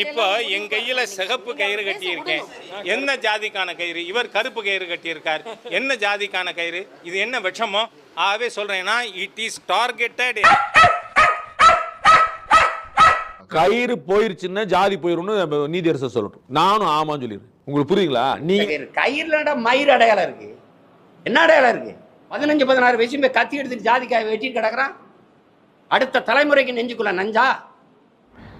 இப்போ என் கையில சிகப்பு கயிறு கட்டியிருக்கேன். என்ன ஜாதிக்கான கயிறு? இவர் கருப்பு கயிறு கட்டியிருக்கார். என்ன ஜாதிக்கான கயிறு? இது என்ன விஷமோ? ஆகவே சொல்றேன்னா இட் இஸ் டார்கெட்டட் கயிறு போயிருச்சுன்னா ஜாதி போயிரும்னு நம்ம நீதியரசர் சொல்லட்டும். நானும் ஆமான்னு சொல்லிடுறேன். உங்களுக்கு புரியுங்களா நீ கயிறுலடா மயிர் அடையாளம் இருக்கு? என்ன அடையாளம் இருக்கு? பதினஞ்சு பதினாறு வயசு போய் கத்தி எடுத்துட்டு ஜாதிக்காய் வெட்டிட்டு கிடக்குறான்? அடுத்த தலைமுறைக்கு நெஞ்சுக்குள்ள நஞ்சா?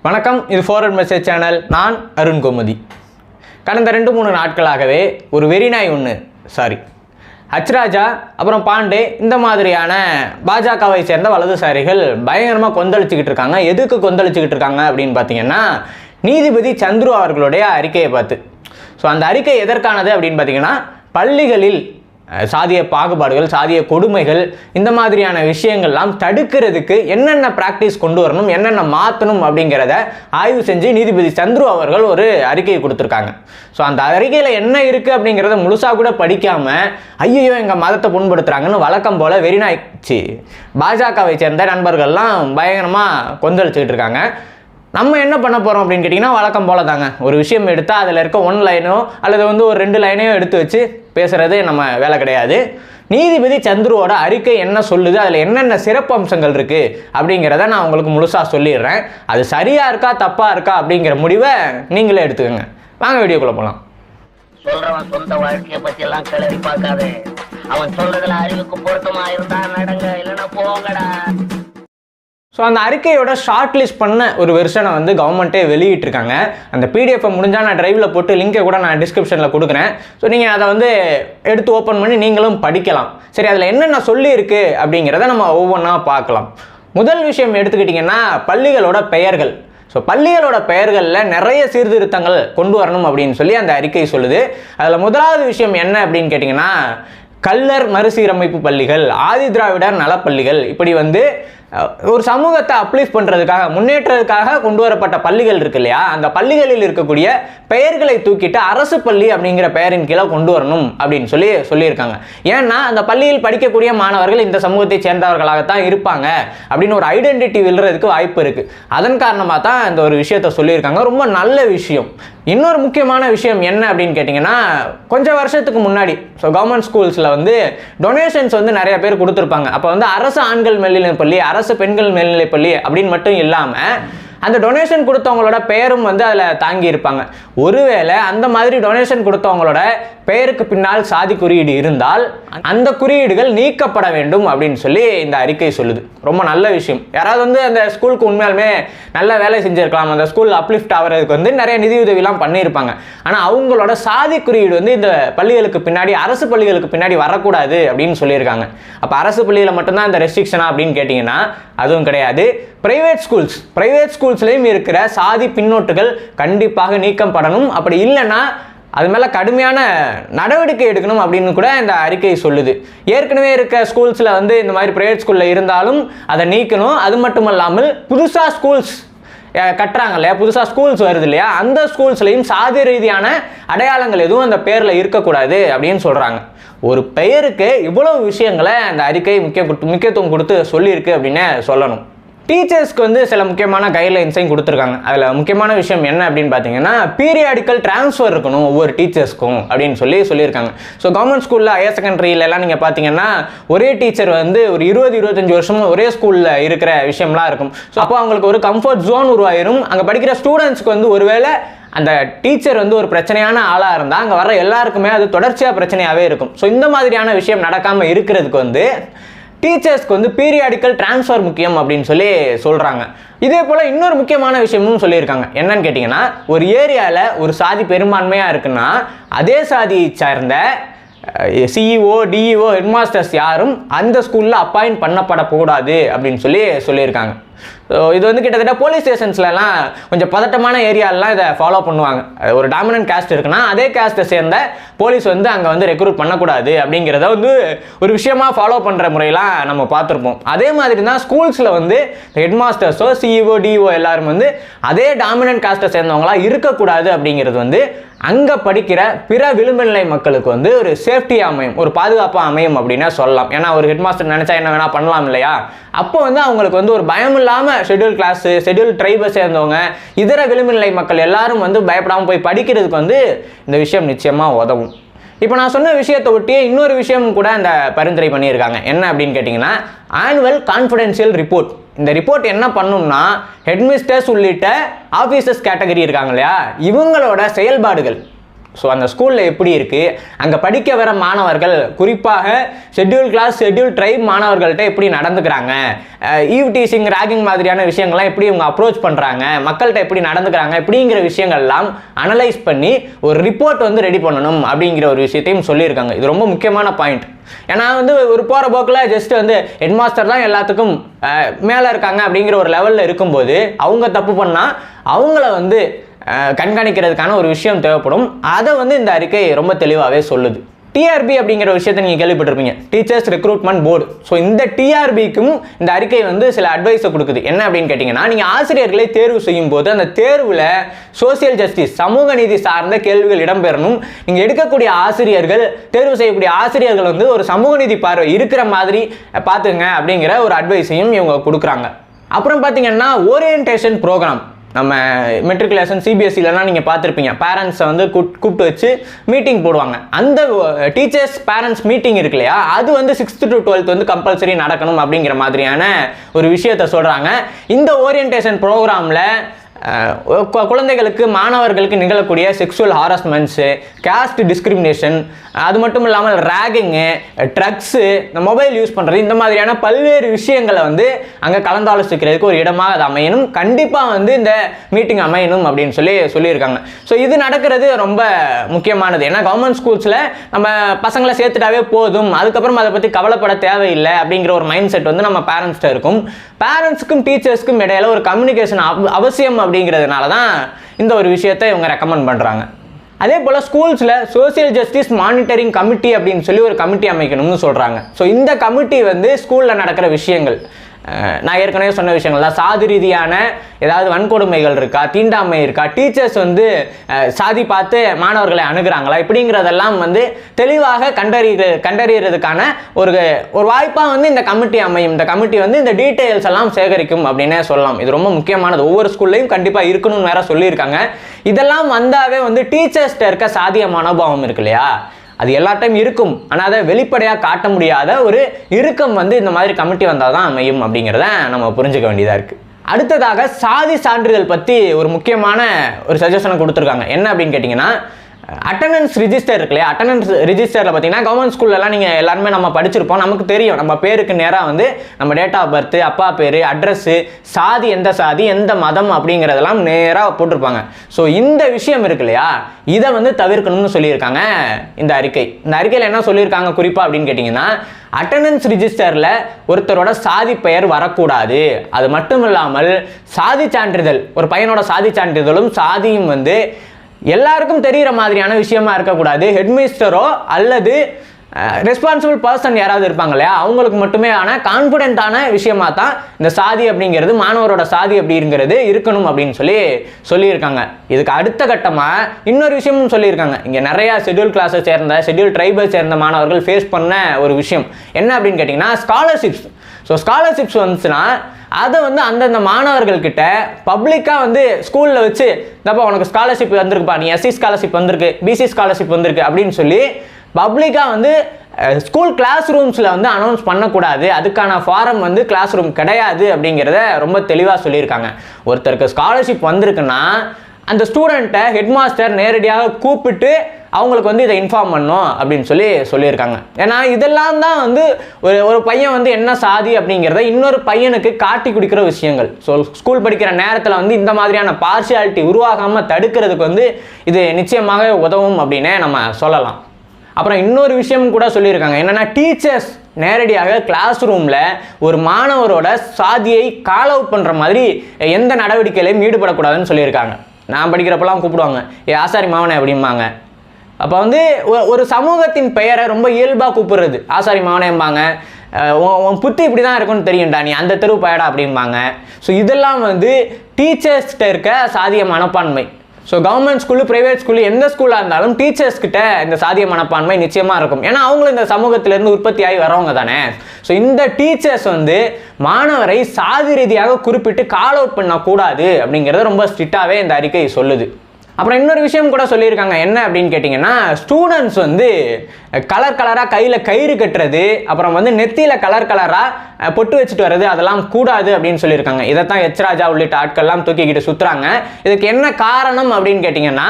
வணக்கம் இது ஃபோர்வர்ட் மெசேஜ் சேனல் நான் அருண் கோமதி. கடந்த ரெண்டு மூணு நாட்களாகவே ஒரு வெறிநாய் ஒன்று சாரி ஹச்ராஜா அப்புறம் பாண்டே இந்த மாதிரியான பாஜகவை சேர்ந்த வலதுசாரிகள் பயங்கரமாக கொந்தளிச்சுக்கிட்டு இருக்காங்க. எதுக்கு கொந்தளிச்சுக்கிட்டு இருக்காங்க அப்படின்னு பார்த்தீங்கன்னா நீதிபதி சந்துரு அவர்களுடைய அறிக்கையை பார்த்து. ஸோ அந்த அறிக்கை எதற்கானது அப்படின்னு பார்த்தீங்கன்னா பள்ளிகளில் சாதிய பாகுபாடுகள் சாதிய கொடுமைகள் இந்த மாதிரியான விஷயங்கள்லாம் தடுக்கிறதுக்கு என்னென்ன ப்ராக்டிஸ் கொண்டு வரணும் என்னென்ன மாற்றணும் அப்படிங்கிறத ஆய்வு செஞ்சு நீதிபதி சந்துரு அவர்கள் ஒரு அறிக்கை கொடுத்துருக்காங்க. ஸோ அந்த அறிக்கையில் என்ன இருக்குது அப்படிங்கிறத முழுசாக கூட படிக்காமல் ஐயோ எங்கள் மதத்தை புண்படுத்துகிறாங்கன்னு வழக்கம் போல் வெறிநாய்ச்சி பாஜகவை சேர்ந்த நண்பர்கள்லாம் பயங்கரமாக கொந்தளிச்சுக்கிட்டு இருக்காங்க. நம்ம என்ன பண்ண போகிறோம் அப்படின்னு கேட்டிங்கன்னா வழக்கம் போல தாங்க ஒரு விஷயம் எடுத்தால் அதில் இருக்க ஒன் லைனோ அல்லது வந்து ஒரு ரெண்டு லைனையோ எடுத்து வச்சு பேசுகிறது நம்ம வேலை கிடையாது. நீதிபதி சந்துருவோட அறிக்கை என்ன சொல்லுது அதில் என்னென்ன சிறப்பு அம்சங்கள் இருக்குது அப்படிங்கிறத நான் உங்களுக்கு முழுசாக சொல்லிடுறேன். அது சரியாக இருக்கா தப்பாக இருக்கா அப்படிங்கிற முடிவை நீங்களே எடுத்துக்கோங்க. வாங்க வீடியோக்குள்ளே போகலாம் சொல்றவன் சொந்த வாழ்க்கையை பத்தி எல்லாம் கிளறி பார்க்காதே. அவன் சொல்றதுல அறிவுக்கு பொருத்தமா இருந்தா நடங்க இல்லைன்னா போங்கடா. ஸோ அந்த அறிக்கையோட ஷார்ட் லிஸ்ட் பண்ண ஒரு வெர்ஷனை வந்து கவர்மெண்ட்டே வெளியிட்டிருக்காங்க. அந்த பிடிஎஃப்பை முடிஞ்சால் நான் டிரைவில் போட்டு லிங்கை கூட நான் டிஸ்கிரிப்ஷனில் கொடுக்குறேன். ஸோ நீங்கள் அதை வந்து எடுத்து ஓப்பன் பண்ணி நீங்களும் படிக்கலாம். சரி அதில் என்னென்ன சொல்லியிருக்கு அப்படிங்கிறத நம்ம ஒவ்வொன்றா பார்க்கலாம். முதல் விஷயம் எடுத்துக்கிட்டிங்கன்னா பள்ளிகளோட பெயர்கள். ஸோ பள்ளிகளோட பெயர்களில் நிறைய சீர்திருத்தங்கள் கொண்டு வரணும் அப்படின்னு சொல்லி அந்த அறிக்கை சொல்லுது. அதில் முதலாவது விஷயம் என்ன அப்படின்னு கேட்டிங்கன்னா கல்லர் மறுசீரமைப்பு பள்ளிகள் ஆதி திராவிடர் நலப்பள்ளிகள். இப்படி வந்து ஒரு சமூகத்தை அப்ளீஸ் பண்ணுறதுக்காக முன்னேற்றத்துக்காக கொண்டு வரப்பட்ட பள்ளிகள் இருக்கு இல்லையா? அந்த பள்ளிகளில் இருக்கக்கூடிய பெயர்களை தூக்கிட்டு அரசு பள்ளி அப்படிங்கிற பெயரின் கீழே கொண்டு வரணும் அப்படின்னு சொல்லி சொல்லியிருக்காங்க. ஏன்னா அந்த பள்ளியில் படிக்கக்கூடிய மாணவர்கள் இந்த சமூகத்தை சேர்ந்தவர்களாகத்தான் இருப்பாங்க அப்படின்னு ஒரு ஐடென்டிட்டி விழுறதுக்கு வாய்ப்பு இருக்குது அதன் காரணமாக தான் இந்த ஒரு விஷயத்த சொல்லியிருக்காங்க. ரொம்ப நல்ல விஷயம். இன்னொரு முக்கியமான விஷயம் என்ன அப்படின்னு கேட்டிங்கன்னா கொஞ்சம் வருஷத்துக்கு முன்னாடி ஸோ கவர்மெண்ட் ஸ்கூல்ஸில் வந்து டொனேஷன்ஸ் வந்து நிறைய பேர் கொடுத்துருப்பாங்க. அப்போ வந்து அரசு ஆண்கள் மேல்நிலைப் பள்ளி அரசு பெண்கள் மேல்நிலைப் பள்ளி அப்படின்னு மட்டும் இல்லாமல் அந்த டொனேஷன் கொடுத்தவங்களோட பெயரும் வந்து அதில் தாங்கி இருப்பாங்க. ஒருவேளை அந்த மாதிரி டொனேஷன் கொடுத்தவங்களோட பெயருக்கு பின்னால் சாதி குறியீடு இருந்தால் அந்த குறியீடுகள் நீக்கப்பட வேண்டும் அப்படின்னு சொல்லி இந்த அறிக்கை சொல்லுது. ரொம்ப நல்ல விஷயம். யாராவது வந்து அந்த ஸ்கூலுக்கு உண்மையாலுமே நல்ல வேலை செஞ்சிருக்கலாம். அந்த ஸ்கூல் அப்லிஃப்ட் ஆகிறதுக்கு வந்து நிறைய நிதியுதவிலாம் பண்ணியிருப்பாங்க. ஆனால் அவங்களோட சாதி குறியீடு வந்து இந்த பள்ளிகளுக்கு பின்னாடி அரசு பள்ளிகளுக்கு பின்னாடி வரக்கூடாது அப்படின்னு சொல்லியிருக்காங்க. அப்போ அரசு பள்ளியில் மட்டும்தான் இந்த ரெஸ்ட்ரிக்ஷனா அப்படின்னு கேட்டிங்கன்னா அதுவும் கிடையாது. ப்ரைவேட் ஸ்கூல்ஸ் ப்ரைவேட் ஸ்கூல் ஸ்கூல்ஸ்லேயும் இருக்கிற சாதி பின்னோட்டுகள் கண்டிப்பாக நீக்கப்படணும். அப்படி இல்லைன்னா அது மேலே கடுமையான நடவடிக்கை எடுக்கணும் அப்படின்னு கூட இந்த அறிக்கை சொல்லுது. ஏற்கனவே இருக்க ஸ்கூல்ஸில் வந்து இந்த மாதிரி ப்ரைவேட் ஸ்கூலில் இருந்தாலும் அதை நீக்கணும். அது மட்டும் இல்லாமல் புதுசாக ஸ்கூல்ஸ் கட்டுறாங்க இல்லையா? புதுசாக ஸ்கூல்ஸ் வருது இல்லையா? அந்த ஸ்கூல்ஸ்லையும் சாதி ரீதியான அடையாளங்கள் எதுவும் அந்த பேரில் இருக்கக்கூடாது அப்படின்னு சொல்கிறாங்க ஒரு பெயருக்கு இவ்வளவு விஷயங்களை அந்த அறிக்கை முக்கிய முக்கியத்துவம் கொடுத்து சொல்லியிருக்கு அப்படின்னு சொல்லணும். டீச்சர்ஸ்க்கு வந்து சில முக்கியமான கைட்லைன்ஸையும் கொடுத்துருக்காங்க. அதில் முக்கியமான விஷயம் என்ன அப்படின்னு பார்த்தீங்கன்னா பீரியாடிக்கல் ட்ரான்ஸ்ஃபர் இருக்கணும் ஒவ்வொரு டீச்சர்ஸ்க்கும் அப்படின்னு சொல்லி சொல்லியிருக்காங்க. ஸோ கவர்மெண்ட் ஸ்கூலில் ஹையர் செகண்டரியிலலாம் நீங்கள் பார்த்தீங்கன்னா ஒரே டீச்சர் வந்து ஒரு இருபது இருபத்தஞ்சி வருஷமும் ஒரே ஸ்கூலில் இருக்கிற விஷயம்லாம் இருக்கும். ஸோ அப்போ அவங்களுக்கு ஒரு கம்ஃபர்ட் ஜோன் உருவாயிரும். அங்கே படிக்கிற ஸ்டூடெண்ட்ஸ்க்கு வந்து ஒருவேளை அந்த டீச்சர் வந்து ஒரு பிரச்சனையான ஆளாக இருந்தால் அங்கே வர எல்லாருக்குமே அது தொடர்ச்சியாக பிரச்சனையாகவே இருக்கும். ஸோ இந்த மாதிரியான விஷயம் நடக்காமல் இருக்கிறதுக்கு வந்து டீச்சர்ஸ்க்கு வந்து பீரியாடிக்கல் டிரான்ஸ்ஃபர் முக்கியம் அப்படின்னு சொல்லி சொல்கிறாங்க இதே போல் இன்னொரு முக்கியமான விஷயமும் சொல்லியிருக்காங்க. என்னன்னு கேட்டிங்கன்னா ஒரு ஏரியாவில் ஒரு சாதி பெரும்பான்மையாக இருக்குன்னா அதே சாதியை சார்ந்த சிஇஓ டிஇஓ ஹெட்மாஸ்டர்ஸ் யாரும் அந்த ஸ்கூலில் அப்பாயிண்ட் பண்ணப்படக்கூடாது அப்படின்னு சொல்லி சொல்லியிருக்காங்க. ஸோ இது வந்து கிட்டத்தட்ட போலீஸ் ஸ்டேஷன்ஸ்லலாம் கொஞ்சம் பதட்டமான ஏரியாலலாம் இதை ஃபாலோ பண்ணுவாங்க. அது ஒரு டாமினன்ட் காஸ்ட் இருக்குன்னா அதே காஸ்ட்டை சேர்ந்த போலீஸ் வந்து அங்கே வந்து ரெக்ரூட் பண்ணக்கூடாது அப்படிங்கிறத வந்து ஒரு விஷயமா ஃபாலோ பண்ணுற முறையெல்லாம் நம்ம பார்த்துருப்போம். அதே மாதிரி தான் ஸ்கூல்ஸில் வந்து ஹெட் மாஸ்டர்ஸோ சிஇஓ டிஓ எல்லாரும் வந்து அதே டாமினன்ட் காஸ்ட்டை சேர்ந்தவங்களாம் இருக்கக்கூடாது அப்படிங்கிறது வந்து அங்கே படிக்கிற பிற விளிம்பு நிலை மக்களுக்கு வந்து ஒரு சேஃப்டி அமையும் ஒரு பாதுகாப்பாக அமையும் அப்படின்னா சொல்லலாம். ஏன்னா ஒரு ஹெட் மாஸ்டர் நினச்சா என்ன வேணால் பண்ணலாம் இல்லையா? அப்போ வந்து அவங்களுக்கு வந்து ஒரு பயம் இல்லாமல் ஷெடியூல் கிளாஸ் ஷெட்யூல் ட்ரைபை சேர்ந்தவங்க இதர விளிம்பு நிலை மக்கள் எல்லாரும் வந்து பயப்படாமல் போய் படிக்கிறதுக்கு வந்து இந்த விஷயம் நிச்சயமாக உதவும். இப்போ நான் சொன்ன விஷயத்தை ஒட்டியே இன்னொரு விஷயம் கூட அந்த பரிந்துரை பண்ணியிருக்காங்க. என்ன அப்படின்னு கேட்டிங்கன்னா ஆனுவல் கான்ஃபிடென்ஷியல் ரிப்போர்ட் இந்த ரிப்போர்ட் என்ன பண்ணும்னா ஹெட்மிஸ்டர்ஸ் உள்ளிட்ட ஆஃபீஸர்ஸ் கேட்டகரி இருக்காங்க இல்லையா? இவங்களோட செயல்பாடுகள். ஸோ அந்த ஸ்கூலில் எப்படி இருக்குது அங்கே படிக்க வர மாணவர்கள் குறிப்பாக ஷெட்யூல் கிளாஸ் ஷெட்யூல் ட்ரைப் மாணவர்கள்ட்ட எப்படி நடந்துக்கிறாங்க? ஈவ் டீசிங் ராகிங் மாதிரியான விஷயங்கள்லாம் எப்படி இவங்க அப்ரோச் பண்ணுறாங்க மக்கள்கிட்ட எப்படி நடந்துக்கிறாங்க? இப்படிங்கிற விஷயங்கள்லாம் அனலைஸ் பண்ணி ஒரு ரிப்போர்ட் வந்து ரெடி பண்ணணும் அப்படிங்கிற ஒரு விஷயத்தையும் சொல்லியிருக்காங்க. இது ரொம்ப முக்கியமான பாயிண்ட் ஏன்னா வந்து ஒரு போகிற போக்கில் ஜஸ்ட் வந்து ஹெட்மாஸ்டர் தான் எல்லாத்துக்கும் மேலே இருக்காங்க அப்படிங்கிற ஒரு லெவலில் இருக்கும்போது அவங்க தப்பு பண்ணால் அவங்கள வந்து கண்காணிக்கிறதுக்கான ஒரு விஷயம் தேவைப்படும். அதை வந்து இந்த அறிக்கை ரொம்ப தெளிவாகவே சொல்லுது. டிஆர்பி அப்படிங்கிற விஷயத்தை நீங்கள் கேள்விப்பட்டிருப்பீங்க. டீச்சர்ஸ் ரெக்ரூட்மெண்ட் போர்டு ஸோ இந்த டிஆர்பிக்கும் இந்த அறிக்கை வந்து சில அட்வைஸை கொடுக்குது. என்ன அப்படின்னு கேட்டிங்கன்னா நீங்கள் ஆசிரியர்களை தேர்வு செய்யும் போது அந்த தேர்வில் சோசியல் ஜஸ்டிஸ் சமூக நீதி சார்ந்த கேள்விகள் இடம்பெறணும். நீங்கள் எடுக்கக்கூடிய ஆசிரியர்கள் தேர்வு செய்யக்கூடிய ஆசிரியர்கள் வந்து ஒரு சமூக நீதி பார்வை இருக்கிற மாதிரி பார்த்துங்க அப்படிங்கிற ஒரு அட்வைஸையும் இவங்க கொடுக்குறாங்க. அப்புறம் பார்த்தீங்கன்னா ஓரியன்டேஷன் ப்ரோக்ராம் நம்ம மெட்ரிகுலேஷன் சிபிஎஸ்சிலலாம் நீங்கள் பார்த்துருப்பீங்க. பேரண்ட்ஸை வந்து கூப்பிட்டு வச்சு மீட்டிங் போடுவாங்க. அந்த டீச்சர்ஸ் பேரண்ட்ஸ் மீட்டிங் இருக்கு இல்லையா? அது வந்து சிக்ஸ்த்து டு டுவெல்த் வந்து கம்பல்சரி நடக்கணும் அப்படிங்கிற மாதிரியான ஒரு விஷயத்த சொல்கிறாங்க இந்த ஓரியன்டேஷன் ப்ரோக்ராமில் குழந்தைகளுக்கு மாணவர்களுக்கு நிகழக்கூடிய செக்ஷுவல் ஹாரஸ்மெண்ட்ஸு காஸ்ட் டிஸ்கிரிமினேஷன் அது மட்டும் இல்லாமல் ரேகிங்கு ட்ரக்ஸு இந்த மொபைல் யூஸ் பண்ணுறது இந்த மாதிரியான பல்வேறு விஷயங்களை வந்து அங்கே கலந்தாலோசிக்கிறதுக்கு ஒரு இடமாக அது அமையணும். கண்டிப்பாக வந்து இந்த மீட்டிங் அமையணும் அப்படின்னு சொல்லி சொல்லியிருக்காங்க. ஸோ இது நடக்கிறது ரொம்ப முக்கியமானது. ஏன்னா கவர்மெண்ட் ஸ்கூல்ஸில் நம்ம பசங்களை சேர்த்துட்டாவே போதும். அதுக்கப்புறம் அதை பற்றி கவலைப்பட தேவையில்லை அப்படிங்கிற ஒரு மைண்ட் செட் வந்து நம்ம பேரண்ட்ஸ்கிட்ட இருக்கும். பேரண்ட்ஸுக்கும் டீச்சர்ஸ்க்கும் இடையில ஒரு கம்யூனிகேஷன் அவசியம் அப்படிங்கிறதுனால தான் இந்த ஒரு விஷயத்தை இவங்க ரெக்கமெண்ட் பண்ணுறாங்க அதே போல் ஸ்கூல்ஸில் சோசியல் ஜஸ்டிஸ் மானிட்டரிங் கமிட்டி அப்படின்னு சொல்லி ஒரு கமிட்டி அமைக்கணும்னு சொல்கிறாங்க ஸோ இந்த கமிட்டி வந்து ஸ்கூலில் நடக்கிற விஷயங்கள் நான் ஏற்கனவே சொன்ன விஷயங்கள்லாம் சாதி ரீதியான ஏதாவது வன்கொடுமைகள் இருக்கா தீண்டாமை இருக்கா டீச்சர்ஸ் வந்து சாதி பார்த்து மாணவர்களை அணுகிறாங்களா இப்படிங்கிறதெல்லாம் வந்து தெளிவாக கண்டறிய கண்டறியறதுக்கான ஒரு ஒரு வாய்ப்பாக வந்து இந்த கமிட்டி அமையும். இந்த கமிட்டி வந்து இந்த டீட்டெயில்ஸ் எல்லாம் சேகரிக்கும் அப்படின்னே சொல்லலாம். இது ரொம்ப முக்கியமானது. ஒவ்வொரு ஸ்கூல்லையும் கண்டிப்பாக இருக்கணும்னு வேற சொல்லியிருக்காங்க. இதெல்லாம் வந்தாவே வந்து டீச்சர்ஸ்கிட்ட இருக்க சாதிய மனோபாவம் இருக்கு இல்லையா? அது எல்லா டைம் இருக்கும். ஆனால் அதை வெளிப்படையாக காட்ட முடியாத ஒரு இறுக்கம் வந்து இந்த மாதிரி கமிட்டி வந்தால் தான் அமையும் அப்படிங்கிறத நம்ம புரிஞ்சுக்க வேண்டியதாக இருக்குது அடுத்ததாக சாதி சான்றிதழ் பற்றி ஒரு முக்கியமான ஒரு சஜஷனை கொடுத்துருக்காங்க. என்ன அப்படின்னு கேட்டிங்கன்னா அட்டண்டன்ஸ் ரிஜிஸ்டர் இருக்கு இல்லையா? அட்டண்டன்ஸ் ரிஜிஸ்டரில் பார்த்தீங்கன்னா கவர்மெண்ட் ஸ்கூல்லலாம் நீங்கள் எல்லாருமே நம்ம படிச்சிருப்போம். நமக்கு தெரியும். நம்ம பேருக்கு நேராக வந்து நம்ம டேட் ஆஃப் பர்த் அப்பா பேர் அட்ரஸ்ஸு சாதி எந்த சாதி எந்த மதம் அப்படிங்கிறதெல்லாம் நேராக போட்டிருப்பாங்க. ஸோ இந்த விஷயம் இருக்கு இல்லையா? இதை வந்து தவிர்க்கணும்னு சொல்லியிருக்காங்க இந்த அறிக்கை. இந்த அறிக்கையில் என்ன சொல்லியிருக்காங்க குறிப்பாக அப்படின்னு கேட்டிங்கன்னா அட்டண்டன்ஸ் ரிஜிஸ்டரில் ஒருத்தரோட சாதி பெயர் வரக்கூடாது. அது மட்டும் இல்லாமல் சாதி சான்றிதழ் ஒரு பையனோட சாதி சான்றிதழும் சாதியும் வந்து எல்லாருக்கும் தெரிகிற மாதிரியான விஷயமா இருக்கக்கூடாது. ஹெட்மிஸ்டரோ அல்லது ரெஸ்பான்சிபிள் பர்சன் யாராவது இருப்பாங்க இல்லையா? அவங்களுக்கு மட்டுமே ஆன கான்ஃபிடென்ட்டான விஷயமா தான் இந்த சாதி அப்படிங்கிறது மாணவரோட சாதி அப்படிங்கிறது இருக்கணும் அப்படின்னு சொல்லி சொல்லியிருக்காங்க. இதுக்கு அடுத்த கட்டமாக இன்னொரு விஷயமும் சொல்லியிருக்காங்க. இங்கே நிறையா ஷெட்யூல் கிளாஸை சேர்ந்த ஷெட்யூல் ட்ரைபை சேர்ந்த மாணவர்கள் ஃபேஸ் பண்ண ஒரு விஷயம். என்ன அப்படின்னு கேட்டிங்கன்னா ஸ்காலர்ஷிப்ஸ் ஸோ ஸ்காலர்ஷிப்ஸ் வந்துச்சுன்னா அதை வந்து அந்தந்த மாணவர்கள்கிட்ட பப்ளிக்காக வந்து ஸ்கூலில் வச்சு தப்பா உனக்கு ஸ்காலர்ஷிப் வந்திருக்குப்பா நீ எஸ்சி ஸ்காலர்ஷிப் வந்திருக்கு பிசி ஸ்காலர்ஷிப் வந்திருக்கு அப்படின்னு சொல்லி பப்ளிக்காக வந்து ஸ்கூல் கிளாஸ் ரூம்ஸில் வந்து அனௌன்ஸ் பண்ணக்கூடாது. அதுக்கான ஃபாரம் வந்து கிளாஸ் ரூம் கிடையாது அப்படிங்கிறத ரொம்ப தெளிவாக சொல்லியிருக்காங்க. ஒருத்தருக்கு ஸ்காலர்ஷிப் வந்திருக்குன்னா அந்த ஸ்டூடெண்ட்டை ஹெட் மாஸ்டர் நேரடியாக கூப்பிட்டு அவங்களுக்கு வந்து இதை இன்ஃபார்ம் பண்ணும் அப்படின்னு சொல்லி சொல்லியிருக்காங்க. ஏன்னா இதெல்லாம் தான் வந்து ஒரு ஒரு பையன் வந்து என்ன சாதி அப்படிங்கிறத இன்னொரு பையனுக்கு காட்டி கொடுக்குற விஷயங்கள். ஸோ ஸ்கூல் படிக்கிற நேரத்தில் வந்து இந்த மாதிரியான பார்ஷியாலிட்டி உருவாகாமல் தடுக்கிறதுக்கு வந்து இது நிச்சயமாக உதவும் அப்படின்னே நம்ம சொல்லலாம். அப்புறம் இன்னொரு விஷயம் கூட சொல்லியிருக்காங்க. என்னென்னா டீச்சர்ஸ் நேரடியாக கிளாஸ் ரூமில் ஒரு மாணவரோட சாதியை கால் அவுட் பண்ணுற மாதிரி எந்த நடவடிக்கையிலையும் ஈடுபடக்கூடாதுன்னு சொல்லியிருக்காங்க. நான் படிக்கிறப்பெல்லாம் கூப்பிடுவாங்க. ஏ ஆசாரி மாவனே அப்படிம்பாங்க. அப்போ வந்து ஒரு சமூகத்தின் பெயரை ரொம்ப இயல்பாக கூப்பிடுறது. ஆசாரி மாவனேம்பாங்க உன் உன் புத்தி இப்படி தான் இருக்கும்னு தெரியும்டா. நீ அந்த தெருவு பயடா அப்படிம்பாங்க. ஸோ இதெல்லாம் வந்து டீச்சர்ஸ்கிட்ட இருக்க சாதிய மனப்பான்மை. So government school private school எந்த ஸ்கூலாக இருந்தாலும் டீச்சர்ஸ் கிட்ட இந்த சாதிய மனப்பான்மை நிச்சயமாக இருக்கும். ஏன்னா அவங்களும் இந்த சமூகத்திலேருந்து உற்பத்தி ஆகி வரவங்க தானே. ஸோ இந்த டீச்சர்ஸ் வந்து மாணவரை சாதி ரீதியாக குறிப்பிட்டு கால் அவுட் பண்ணக்கூடாது அப்படிங்கிறத ரொம்ப ஸ்ட்ரிக்டாகவே இந்த அறிக்கை சொல்லுது. அப்புறம் இன்னொரு விஷயம் கூட சொல்லியிருக்காங்க. என்ன அப்படின்னு கேட்டிங்கன்னா ஸ்டூடெண்ட்ஸ் வந்து கலர் கலராக கையில் கயிறு கட்டுறது அப்புறம் வந்து நெத்தியில் கலர் கலராக பொட்டு வச்சுட்டு வர்றது அதெல்லாம் கூடாது அப்படின்னு சொல்லியிருக்காங்க. இதைத்தான் எச் ராஜா உள்ளிட்ட ஆட்கள்லாம் தூக்கிக்கிட்டு சுற்றுறாங்க இதுக்கு என்ன காரணம் அப்படின்னு கேட்டிங்கன்னா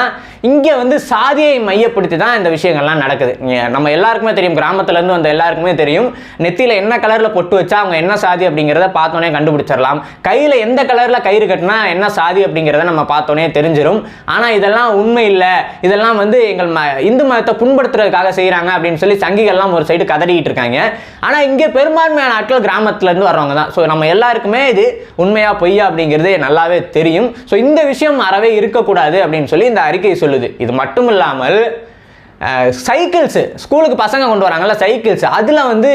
இங்கே வந்து சாதியை மையப்படுத்தி தான் இந்த விஷயங்கள்லாம் நடக்குது. நம்ம எல்லாருக்குமே தெரியும் கிராமத்துலேருந்து வந்த எல்லாருக்குமே தெரியும் நெத்தியில் என்ன கலரில் பொட்டு வச்சா அவங்க என்ன சாதி அப்படிங்கிறத பார்த்தோன்னே கண்டுபிடிச்சிடலாம். கையில் எந்த கலரில் கயிறு கட்டினா என்ன சாதி அப்படிங்கிறத நம்ம பார்த்தோன்னே தெரிஞ்சிடும் ஆனால் இதெல்லாம் உண்மை இல்லை. இதெல்லாம் வந்து எங்கள் ம இந்து மதத்தை புண்படுத்துறதுக்காக செய்கிறாங்க அப்படின்னு சொல்லி சங்கிகள்லாம் ஒரு சைடு கதறிக்கிட்டு இருக்காங்க. ஆனால் இங்கே பெரும்பான்மையான ஆட்கள் கிராமத்துலேருந்து வர்றவங்க தான். ஸோ நம்ம எல்லாருக்குமே இது உண்மையா பொய்யா அப்படிங்கிறது நல்லாவே தெரியும். ஸோ இந்த விஷயம் அறவே இருக்கக்கூடாது அப்படின்னு சொல்லி இந்த அறிக்கை சொல்லுது. இது மட்டும் இல்லாமல் சைக்கிள்ஸு ஸ்கூலுக்கு பசங்க கொண்டு வராங்கல்ல சைக்கிள்ஸ் அதில் வந்து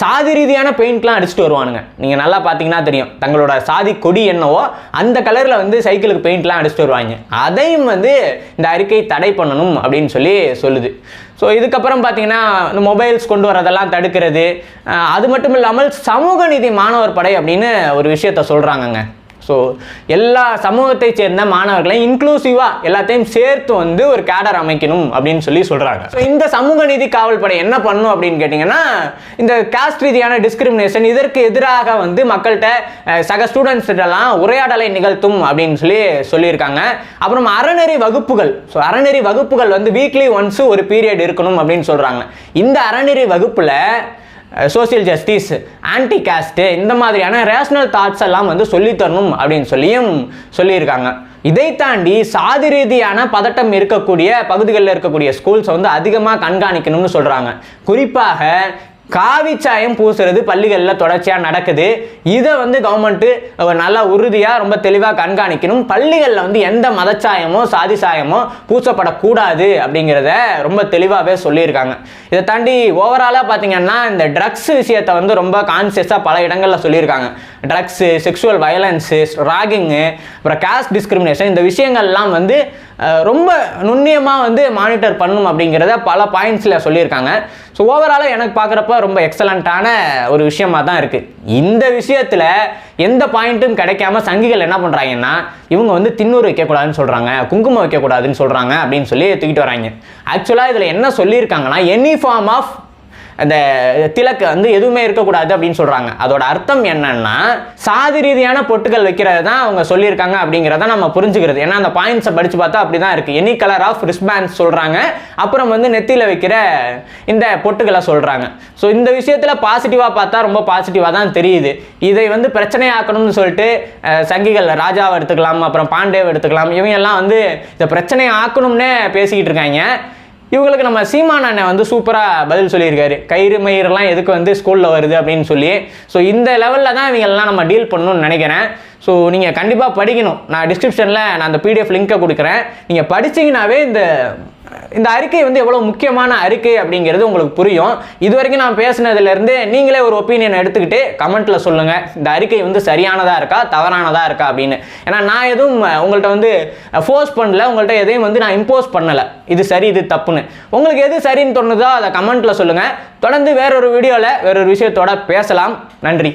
சாதி ரீதியான பெயிண்ட்லாம் அடிச்சுட்டு வருவானுங்க. நீங்கள் நல்லா பார்த்தீங்கன்னா தெரியும். தங்களோட சாதி கொடி என்னவோ அந்த கலரில் வந்து சைக்கிளுக்கு பெயிண்ட்லாம் அடிச்சுட்டு வருவாங்க. அதையும் வந்து இந்த அறிக்கை தடை பண்ணணும் அப்படின்னு சொல்லி சொல்லுது. ஸோ இதுக்கப்புறம் பார்த்தீங்கன்னா இந்த மொபைல்ஸ் கொண்டு வரதெல்லாம் தடுக்கிறது. அது மட்டும் இல்லாமல் சமூக நீதி மாணவர் படை அப்படின்னு ஒரு விஷயத்த சொல்கிறாங்கங்க ஸோ எல்லா சமூகத்தை சேர்ந்த மாணவர்களையும் இன்க்ளூசிவாக எல்லாத்தையும் சேர்த்து வந்து ஒரு கேடர் அமைக்கணும் அப்படின்னு சொல்லி சொல்கிறாங்க ஸோ இந்த சமூக நீதி காவல் படை என்ன பண்ணும் அப்படின்னு கேட்டிங்கன்னா இந்த காஸ்ட் ரீதியான டிஸ்கிரிமினேஷன் இதற்கு எதிராக வந்து மக்கள்கிட்ட சக ஸ்டூடெண்ட்ஸ்கிட்டலாம் உரையாடலை நிகழ்த்தும் அப்படின்னு சொல்லி சொல்லியிருக்காங்க. அப்புறம் அறநெறி வகுப்புகள். ஸோ அறநெறி வகுப்புகள் வந்து வீக்லி ஒன்ஸ் ஒரு பீரியட் இருக்கணும் அப்படின்னு சொல்கிறாங்க இந்த அறநெறி வகுப்பில் சோசியல் ஜஸ்டிஸ் ஆன்டி காஸ்ட்டு இந்த மாதிரியான ரேஷனல் தாட்ஸ் எல்லாம் வந்து சொல்லித் தரணும் அப்படின்னு சொல்லியும் சொல்லியிருக்காங்க. இதை தாண்டி சாதி ரீதியான பதட்டம் இருக்கக்கூடிய பகுதிகளில் இருக்கக்கூடிய ஸ்கூல்ஸை வந்து அதிகமாக கண்காணிக்கணும்னு சொல்கிறாங்க குறிப்பாக காவி சாயம் பூசுறது பள்ளிகளில் தொடர்ச்சியாக நடக்குது. இதை வந்து கவர்மெண்ட்டு நல்லா உறுதியாக ரொம்ப தெளிவாக கண்காணிக்கணும். பள்ளிகளில் வந்து எந்த மதச்சாயமோ சாதி சாயமோ பூசப்படக்கூடாது அப்படிங்கிறத ரொம்ப தெளிவாகவே சொல்லியிருக்காங்க. இதை தாண்டி ஓவராலாக பார்த்தீங்கன்னா இந்த ட்ரக்ஸ் விஷயத்தை வந்து ரொம்ப கான்சியஸாக பல இடங்களில் சொல்லியிருக்காங்க. ட்ரக்ஸு செக்ஷுவல் வயலன்ஸு ராகிங்கு அப்புறம் காஸ்ட் டிஸ்கிரிமினேஷன் இந்த விஷயங்கள்லாம் வந்து ரொம்ப நுண்ணியமாக வந்து மானிட்டர் பண்ணும் அப்படிங்கிறத பல பாயிண்ட்ஸில் சொல்லியிருக்காங்க. ஸோ ஓவராலாக எனக்கு பார்க்குறப்ப ரொம்ப எக்ஸலண்ட்டான ஒரு விஷயமா தான் இருக்குது இந்த விஷயத்தில் எந்த பாயிண்ட்டும் கிடைக்காம சங்கிகள் என்ன பண்ணுறாங்கன்னா இவங்க வந்து தின்னூறு வைக்கக்கூடாதுன்னு சொல்கிறாங்க குங்குமம் வைக்கக்கூடாதுன்னு சொல்கிறாங்க அப்படின்னு சொல்லி தூக்கிட்டு வராங்க. ஆக்சுவலாக இதில் என்ன சொல்லியிருக்காங்கன்னா எனி ஃபார்ம் ஆஃப் அந்த திலக்கு வந்து எதுவுமே இருக்கக்கூடாது அப்படின்னு சொல்கிறாங்க அதோட அர்த்தம் என்னன்னா சாதி ரீதியான பொட்டுகள் வைக்கிறது தான் அவங்க சொல்லியிருக்காங்க அப்படிங்கிறத நம்ம புரிஞ்சுக்கிறது. ஏன்னா அந்த பாயிண்ட்ஸை படித்து பார்த்தா அப்படி தான் இருக்குது எனி கலர் ஆஃப் ரிஸ்பேண்ட்ஸ் சொல்கிறாங்க அப்புறம் வந்து நெத்தியில் வைக்கிற இந்த பொட்டுகளை சொல்கிறாங்க ஸோ இந்த விஷயத்தில் பாசிட்டிவாக பார்த்தா ரொம்ப பாசிட்டிவாக தான் தெரியுது. இதை வந்து பிரச்சனையாக்கணும்னு சொல்லிட்டு சங்கிகள் ராஜாவை எடுத்துக்கலாம் அப்புறம் பாண்டேவை எடுத்துக்கலாம் இவங்க எல்லாம் வந்து இதை பிரச்சனையை ஆக்கணும்னே பேசிக்கிட்டு இருக்காங்க. இவங்களுக்கு நம்ம சீமான் அண்ணன் வந்து சூப்பராக பதில் சொல்லியிருக்காரு. கயிறு மயிரெல்லாம் எதுக்கு வந்து ஸ்கூலில் வருது அப்படின்னு சொல்லி. ஸோ இந்த லெவலில் தான் இவங்கெல்லாம் நம்ம டீல் பண்ணணும்னு நினைக்கிறேன். ஸோ நீங்கள் கண்டிப்பாக படிக்கணும். நான் டிஸ்கிரிப்ஷனில் நான் அந்த பிடிஎஃப் லிங்க்கை கொடுக்குறேன். நீங்கள் படிச்சீங்கன்னாவே இந்த இந்த அறிக்கை வந்து எவ்வளோ முக்கியமான அறிக்கை அப்படிங்கிறது உங்களுக்கு புரியும். இது வரைக்கும் நான் பேசினதுலேருந்து நீங்களே ஒரு ஒப்பீனியன் எடுத்துக்கிட்டு கமெண்ட்டில் சொல்லுங்கள் இந்த அறிக்கை வந்து சரியானதாக இருக்கா தவறானதாக இருக்கா அப்படின்னு. ஏன்னா நான் எதுவும் உங்கள்கிட்ட வந்து ஃபோர்ஸ் பண்ணல. உங்கள்கிட்ட எதையும் வந்து நான் இம்போஸ் பண்ணலை. இது சரி இது தப்புன்னு. உங்களுக்கு எது சரின்னு தோணுதோ அதை கமெண்ட்டில் சொல்லுங்கள் தொடர்ந்து வேறொரு வீடியோவில் வேறொரு விஷயத்தோட பேசலாம். நன்றி.